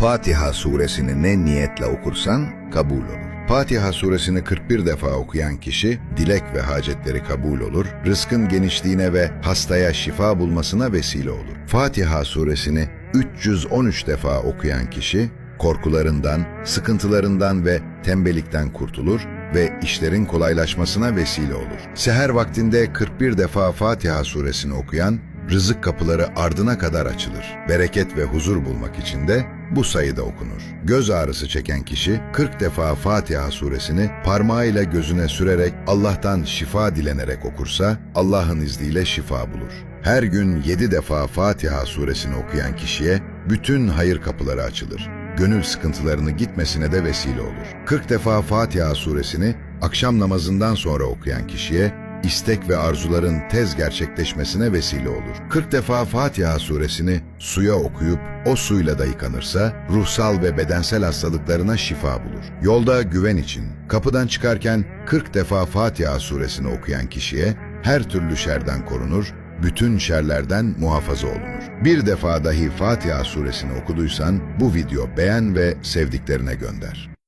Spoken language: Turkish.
Fatiha suresini ne niyetle okursan kabul olur. Fatiha suresini 41 defa okuyan kişi dilek ve hacetleri kabul olur, rızkın genişliğine ve hastaya şifa bulmasına vesile olur. Fatiha suresini 313 defa okuyan kişi korkularından, sıkıntılarından ve tembellikten kurtulur ve işlerin kolaylaşmasına vesile olur. Seher vaktinde 41 defa Fatiha suresini okuyan rızık kapıları ardına kadar açılır. Bereket ve huzur bulmak için de bu sayıda okunur. Göz ağrısı çeken kişi 40 defa Fatiha suresini parmağıyla gözüne sürerek Allah'tan şifa dilenerek okursa Allah'ın izniyle şifa bulur. Her gün 7 defa Fatiha suresini okuyan kişiye bütün hayır kapıları açılır. Gönül sıkıntılarını gitmesine de vesile olur. 40 defa Fatiha suresini akşam namazından sonra okuyan kişiye istek ve arzuların tez gerçekleşmesine vesile olur. 40 defa Fatiha suresini suya okuyup o suyla da yıkanırsa ruhsal ve bedensel hastalıklarına şifa bulur. Yolda güven için kapıdan çıkarken 40 defa Fatiha suresini okuyan kişiye her türlü şerden korunur, bütün şerlerden muhafaza olunur. Bir defa dahi Fatiha suresini okuduysan bu video beğen ve sevdiklerine gönder.